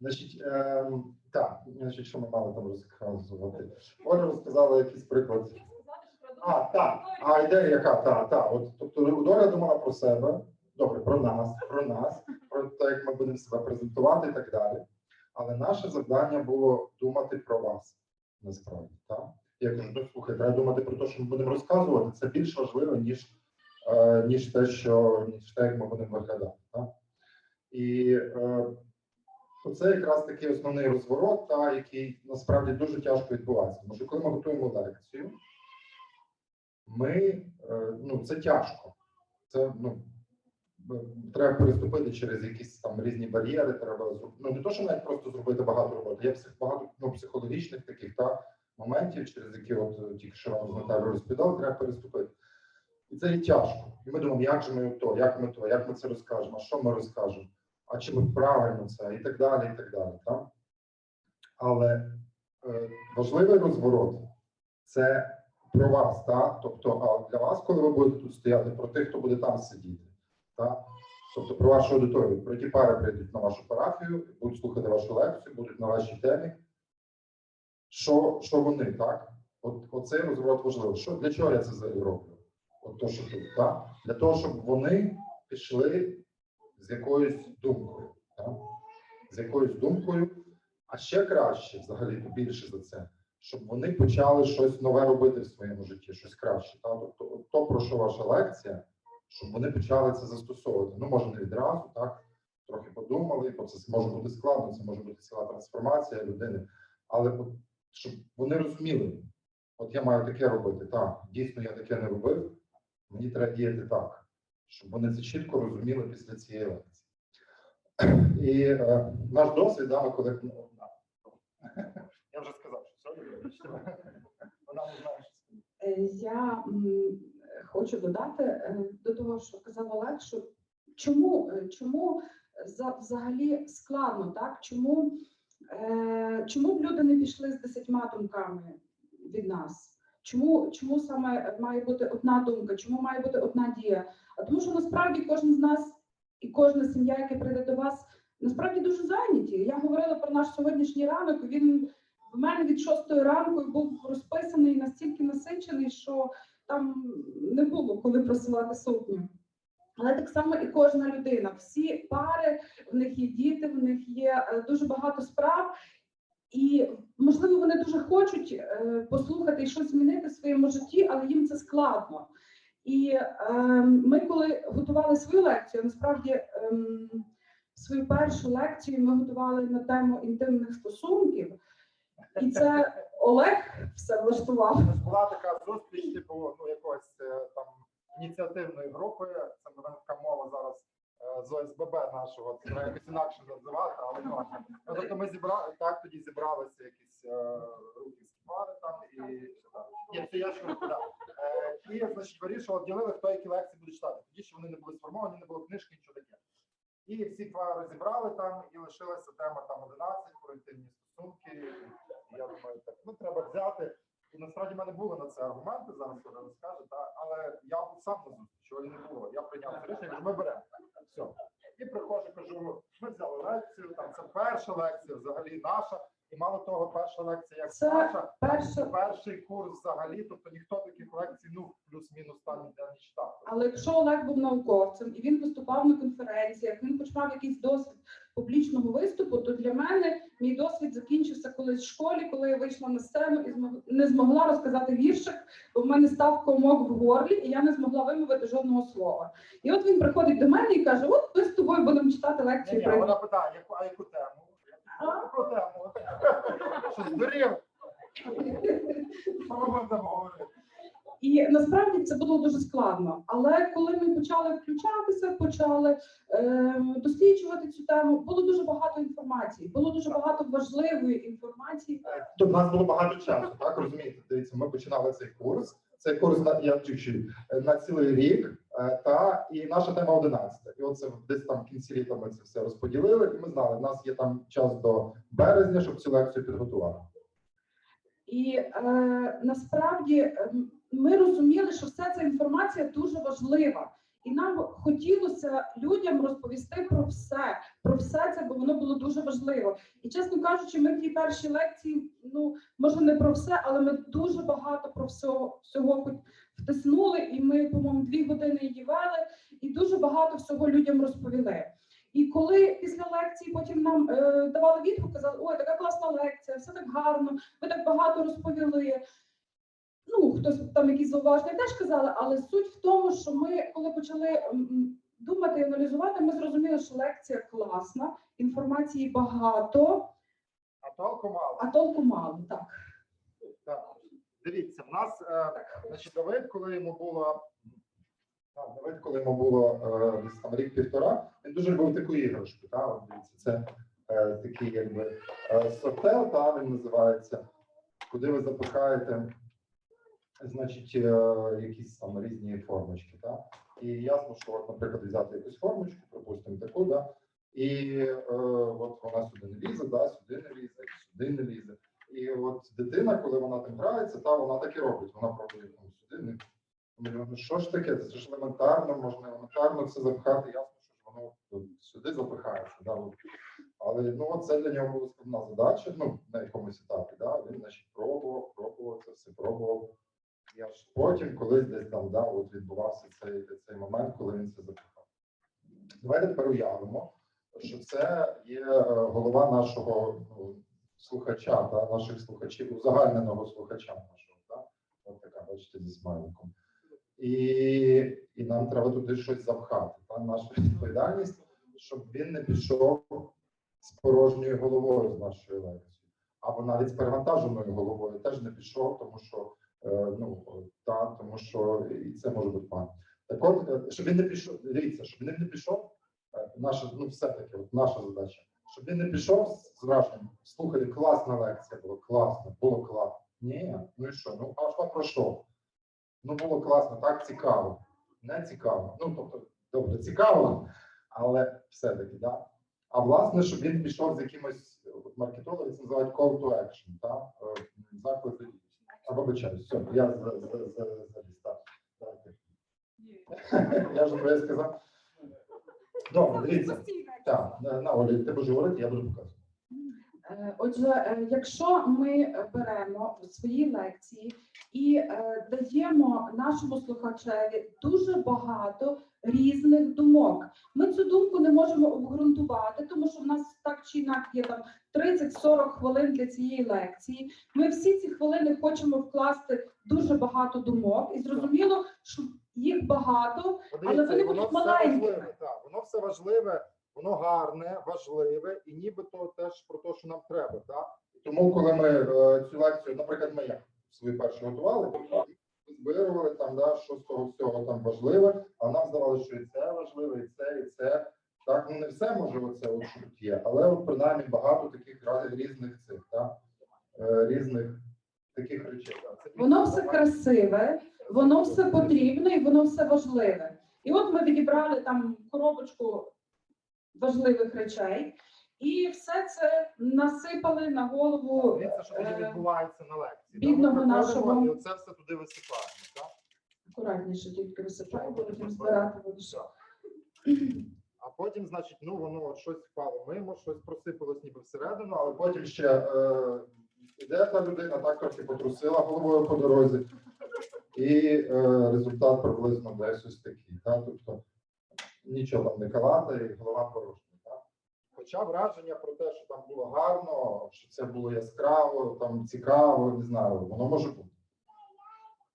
Значить, ем, так, значить, що ми мали там розказувати? Оля розказала якийсь приклад. А, так, а ідея яка? Так, так. От, тобто Доля думала про себе, добре, про нас, про нас, про те, як ми будемо себе презентувати і так далі. Але наше завдання було думати про вас насправді. Так? Я кажу, ну слухай, треба думати про те, що ми будемо розказувати. Це більш важливо, ніж, е, ніж те, що ніж те, як ми будемо виглядати. Так? І е, це якраз такий основний розворот, та, який насправді дуже тяжко відбувається. Тому що коли ми готуємо лекцію, ми е, ну це тяжко. Це ну треба переступити через якісь там різні бар'єри. Треба ну не то, що навіть просто зробити багато роботи. Є багато ну, психологічних таких та моментів, через які от е, тільки що вам з Наталією розповідали, треба переступити. І це і тяжко. І ми думаємо, як же ми то, як ми то, як ми це розкажемо, а що ми розкажемо, а чи ми правильно це, і так далі, і так далі. Так? Але е, важливий розворот це про вас, так? Тобто, а для вас, коли ви будете тут стояти, про тих, хто буде там сидіти, так? Тобто про вашу аудиторію, про ті пари прийдуть на вашу парафію, будуть слухати вашу лекцію, будуть на вашій темі. Що, що вони, так? От, оцей розворот важливий. Що, для чого я це взагалі роблю? От то, що тут, так? Для того, щоб вони пішли з якоюсь думкою, так? З якоюсь думкою, а ще краще, взагалі, то більше за це, щоб вони почали щось нове робити в своєму житті, щось краще. Так? Тобто, то, про що ваша лекція, щоб вони почали це застосовувати. Ну, може, не відразу, так? Трохи подумали, бо це може бути складно, це може бути ціла трансформація людини. Але щоб вони розуміли, от я маю таке робити, так, дійсно я таке не робив, мені треба діяти так, щоб вони це чітко розуміли після цієї лекції. І е, наш досвід, да, ми коли я вже сказав, що все, вона не знає. Е, Я хочу додати е, до того, що казав Олег, що чому, е, чому за, взагалі складно, так? Чому, чому б люди не пішли з десятьма думками від нас? Чому, чому саме має бути одна думка? Чому має бути одна дія? А тому, що насправді кожен з нас і кожна сім'я, яка прийде до вас, насправді дуже зайняті. Я говорила про наш сьогоднішній ранок. Він в мене від шостої ранку був розписаний настільки насичений, що там не було коли просувати сукню. Але так само і кожна людина. Всі пари, в них є діти, в них є е, дуже багато справ, і можливо вони дуже хочуть е, послухати і щось змінити в своєму житті, але їм це складно. І е, ми, коли готували свою лекцію, насправді ем, свою першу лекцію ми готували на тему інтимних стосунків, і це Олег все влаштував. Була така зустріч, типу, ну, якоїсь е, там ініціативної групи. Це така мова зараз з ОСББ нашого, це треба якось інакше називати, але ну, ну, тобто ми зібрали, так тоді зібралися якісь е, рухівські пари там і що там. Ні, це я кажу, да. Е, і, значить, вирішували, ділили, хто які лекції буде читати. Тоді ще вони не були сформовані, не було книжки, нічого таке. І всі пари зібрали там, і лишилася тема там 11 про інтимні стосунки. І я думаю, так, ну треба взяти. І насправді в мене були на це аргументи, зараз вона розкаже, та, але я сам на зустрічі, Олі не було. Я прийняв це рішення, кажу, ми беремо. Все. І приходжу, кажу, ми взяли лекцію, там це перша лекція, взагалі наша. І мало того, перша лекція як Це наша, перша- перший курс взагалі, тобто ніхто таких лекцій, ну, плюс-мінус там ніде не читав. Але якщо Олег був науковцем і він виступав на конференціях, він хоч мав якийсь досвід публічного виступу, то для мене мій досвід закінчився колись в школі, коли я вийшла на сцену і не змогла розказати віршик, бо в мене став комок в горлі, і я не змогла вимовити жодного слова. І от він приходить до мене і каже: От ми з тобою будемо читати лекцію. ні, про вона питає, яку, а яку тему? Що здурів? І насправді це було дуже складно. Але коли ми почали включатися, почали е, досліджувати цю тему, було дуже багато інформації, було дуже багато важливої інформації. Тут у нас було багато часу, так розумієте? Дивіться, ми починали цей курс. Цей курс на я чуть-чуть, е, на цілий рік, е, та і наша тема 11. І оце десь там в кінці літа ми це все розподілили, і ми знали, в нас є там час до березня, щоб цю лекцію підготувати. І е, насправді е, ми розуміли, що вся ця інформація дуже важлива. І нам хотілося людям розповісти про все, про все це, бо воно було дуже важливо. І чесно кажучи, ми в тій першій лекції, ну може не про все, але ми дуже багато про всього, всього втиснули, і ми, по-моєму, дві години її вели, і дуже багато всього людям розповіли. І коли після лекції потім нам е, давали відгук, казали, ой, така класна лекція, все так гарно, ви так багато розповіли. Ну, хтось там якісь зауваження теж казали, але суть в тому, що ми, коли почали думати і аналізувати, ми зрозуміли, що лекція класна, інформації багато, А толку мало. а толку мало. Так. Так. Дивіться, в нас, е, значить, Давид, коли йому було. Так, Давид, коли йому було е, десь там рік-півтора, він дуже любив таку іграшку. Та? Дивіться, це е, такий якби е, сортел, та він називається, куди ви запихаєте, значить, е, якісь там різні формочки. Та? І ясно, що, наприклад, взяти якусь формочку, припустимо таку, да? і е, от вона сюди не лізе, да? сюди не лізе, сюди не лізе. І от дитина, коли вона там грається, та вона так і робить. Вона пробує ну, сюди. Не... Ну, що ж таке? Це ж елементарно, можна елементарно це запхати. Ясно, що воно сюди запихається. Да? Але ну, це для нього була складна задача, ну, на якомусь етапі. Да? Він значить, пробував, пробував це все, пробував. І аж потім, колись десь там да, от відбувався цей, цей момент, коли він це запихав. Давайте тепер уявимо, що це є е, голова нашого ну, слухача, та, наших слухачів, узагальненого слухача нашого. Та? От така, бачите, зі смайликом. І, і нам треба туди щось запхати. Та? Наша відповідальність, щоб він не пішов з порожньою головою з нашої лекції, або навіть з перевантаженою головою теж не пішов, тому що ну та тому, що і це може бути пан. Так от, е, щоб він не пішов, дивіться, щоб він не пішов, е, наша, ну все-таки, от наша задача, щоб він не пішов з враженням, слухайте, класна лекція була, класно, було класно. Ні, ну і що? Ну, а що про що? Ну, було класно, так цікаво. Не цікаво. Ну, тобто, добре, цікаво, але все-таки, да. А власне, щоб він пішов з якимось от маркетологи, це називають call to action, та? е, заклик до дії. А вибачаюсь, все, я за- за- за- заліз, так. Я вже про це сказав. Добре, дивіться. Так, на, Олі, ти будеш говорити, я буду показувати. Е, Отже, е, якщо ми беремо в своїй лекції і е, даємо нашому слухачеві дуже багато різних думок, ми цю думку не можемо обґрунтувати, тому що в нас так чи інакше є там 30-40 хвилин для цієї лекції. Ми всі ці хвилини хочемо вкласти дуже багато думок, і зрозуміло, що їх багато, Подивіться, вони будуть все маленькими. воно все важливе, воно гарне, важливе, і нібито теж про те, що нам треба. Так? Тому, коли ми е, цю лекцію, наприклад, ми як свою першу готували, то збирували там, да, що з того всього там важливе, а нам здавалося, що і це важливе, і це, і це. Так, ну не все може оце, от, є, але от, принаймні багато таких різних цих, так, е, різних таких речей. Це Воно все красиве, воно все потрібне і воно все важливе. І от ми відібрали там коробочку важливих речей, і все це насипали на голову Дивіться, що дуже е, відбувається на лекції. бідного Ми приходимо нашого. І оце все туди висипаємо. Так? акуратніше тільки висипаю, бо потім збирати буду. А потім, значить, ну воно от щось впало мимо, щось просипалось ніби всередину, але потім ще е, іде та людина, так трохи потрусила головою по дорозі, і е, результат приблизно десь ось такий. Так? Тобто нічого там не калата і голова порожня. Хоча враження про те, що там було гарно, що це було яскраво, там цікаво, не знаю, воно може бути.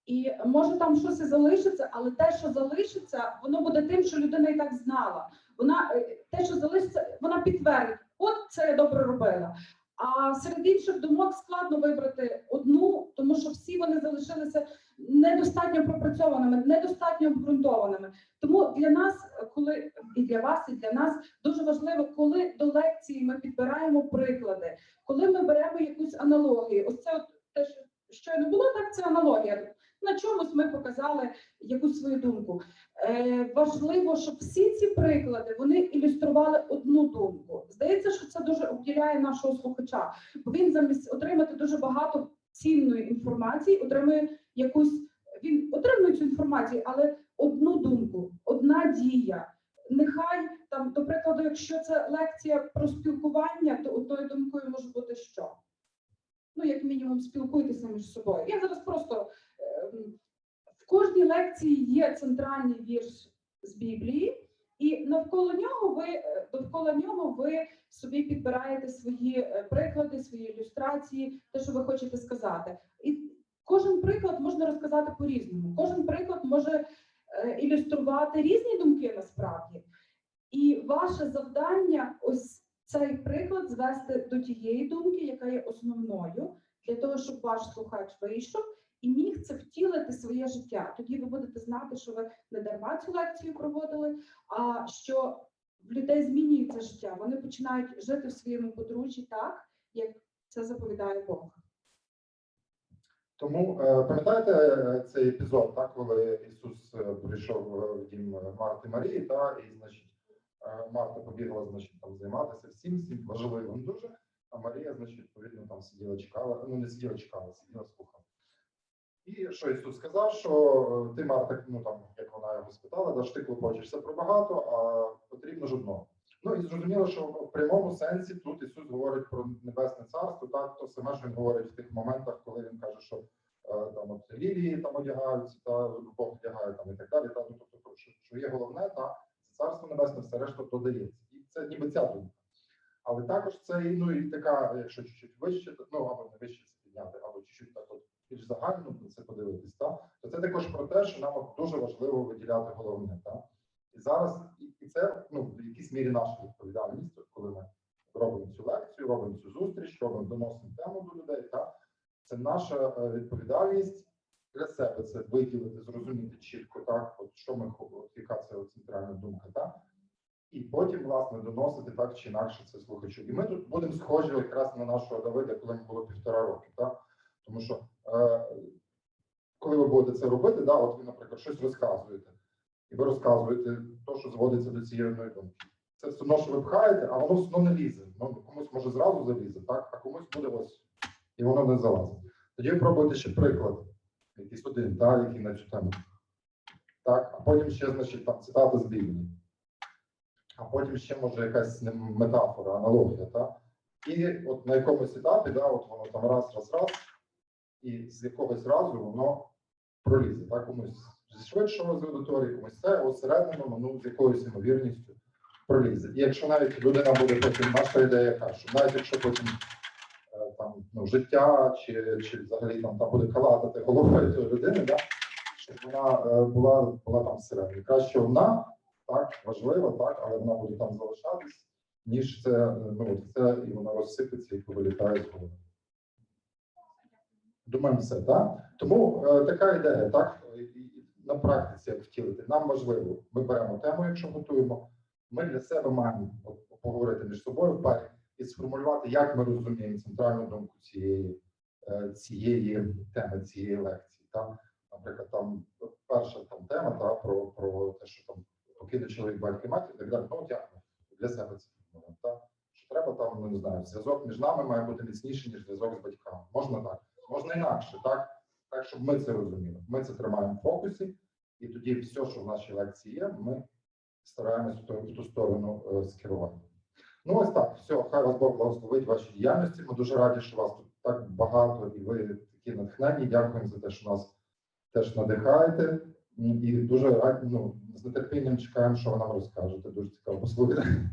І може там щось і залишиться, але те, що залишиться, воно буде тим, що людина і так знала. Вона е, те, що залишиться, вона підтвердить, от це я добре робила. А серед інших думок складно вибрати одну, тому що всі вони залишилися недостатньо пропрацьованими, недостатньо обґрунтованими. Тому для нас, коли і для вас, і для нас дуже важливо, коли до лекції ми підбираємо приклади, коли ми беремо якусь аналогію. Ось це от те, що щойно було, так це аналогія. На чомусь ми показали якусь свою думку. Е, важливо, щоб всі ці приклади вони ілюстрували одну думку. Здається, що це дуже обділяє нашого слухача, бо він замість отримати дуже багато цінної інформації, отримує якусь він отримує цю інформацію, але одну думку, одна дія. нехай там, до прикладу, якщо це лекція про спілкування, то одною думкою може бути що? Ну, як мінімум, спілкуйтеся між собою. Я зараз просто в кожній лекції є центральний вірш з Біблії, і навколо нього ви е, довкола нього ви собі підбираєте свої е, приклади, свої ілюстрації, те, що ви хочете сказати. І кожен приклад можна розказати по-різному. Кожен приклад може е, ілюструвати різні думки насправді. І ваше завдання ось цей приклад звести до тієї думки, яка є основною, для того, щоб ваш слухач вийшов і міг це втілити своє життя. Тоді ви будете знати, що ви не дарма цю лекцію проводили, а що в людей змінюється життя. Вони починають жити в своєму подружжі так, як це заповідає Бог. Тому е, пам'ятаєте е, цей епізод, так, коли Ісус е, прийшов в дім Марти Марії, та, і, значить, Марта побігла, значить, там займатися всім, всім важливим дуже, а Марія, значить, відповідно, там сиділа, чекала, ну не сиділа, чекала, сиділа, слухала. І що Ісус сказав, що е, ти, Марта, ну там, як вона його спитала, да, ти клопочешся про багато, а потрібно ж одного. Ну і зрозуміло, що в прямому сенсі тут Ісус говорить про небесне царство, так то саме ж він говорить в тих моментах, коли він каже, що е, там от лілії там одягаються, та Бог одягає там і так далі. Та ну тобто, що, що є головне, та царство небесне, все решта додається. І це ніби ця думка. Але також це ну і така, якщо чуть-чуть вище, ну або не вище це підняти, або чуть-чуть так от більш загально на це подивитись, та то це також про те, що нам дуже важливо виділяти головне, та і зараз і, це ну в якійсь мірі наша відповідальність, коли ми робимо цю лекцію, робимо цю зустріч, робимо доносимо тему до людей. Та це наша е, відповідальність для себе. Це виділити, зрозуміти чітко, так от що ми яка це центральна думка, так і потім власне доносити так чи інакше це слухачу. І ми тут будемо схожі якраз на нашого Давида, коли йому було півтора роки, так тому що е, коли ви будете це робити, да, от ви, наприклад, щось розказуєте, і ви розказуєте те, що зводиться до цієї одної думки. Це все одно, що ви пхаєте, а воно все одно не лізе. Ну, комусь може зразу залізе, так, а комусь буде ось, і воно не залазить. Тоді ви пробуйте ще приклад, якийсь один, так, який на цю тему. Так, а потім ще, значить, там цитата з Біблії. А потім ще може якась метафора, аналогія, так? І от на якомусь етапі, да, от воно там раз, раз, раз, і з якогось разу воно пролізе, так, комусь зі швидшого з аудиторії, комусь це, а усередину, ну, з якоюсь ймовірністю пролізе. І якщо навіть людина буде потім, наша ідея яка, що навіть якщо потім е, там ну, життя чи, чи взагалі там, там буде калатати головою тої людини, да, щоб вона е, була, була там всередині. Краще вона так важлива, так, але вона буде там залишатись, ніж це ну це і вона розсипеться і повилітає з голови. Думаємо, все, так? Тому е, така ідея, так, і- на практиці як втілити. Нам важливо, ми беремо тему, якщо готуємо. Ми для себе маємо поговорити між собою в парі і сформулювати, як ми розуміємо центральну думку цієї, е, цієї теми, цієї лекції. Та? Наприклад, там перша там тема та, про, про те, що там покине чоловік батьки матір, так далі. Ну, як для себе це формулюємо? Що треба там, ну не знаю, зв'язок між нами має бути міцніший, ніж зв'язок з батьками. Можна так, можна інакше, так? Так, щоб ми це розуміли. Ми це тримаємо в фокусі, і тоді все, що в нашій лекції є, ми стараємось в ту, сторону е, скерувати. Ну, ось так, все, хай вас Бог благословить в вашій діяльності. Ми дуже раді, що вас тут так багато, і ви такі натхненні. Дякуємо за те, що нас теж надихаєте. І дуже раді, ну, з нетерпінням чекаємо, що ви нам розкажете. Дуже цікаво послухати.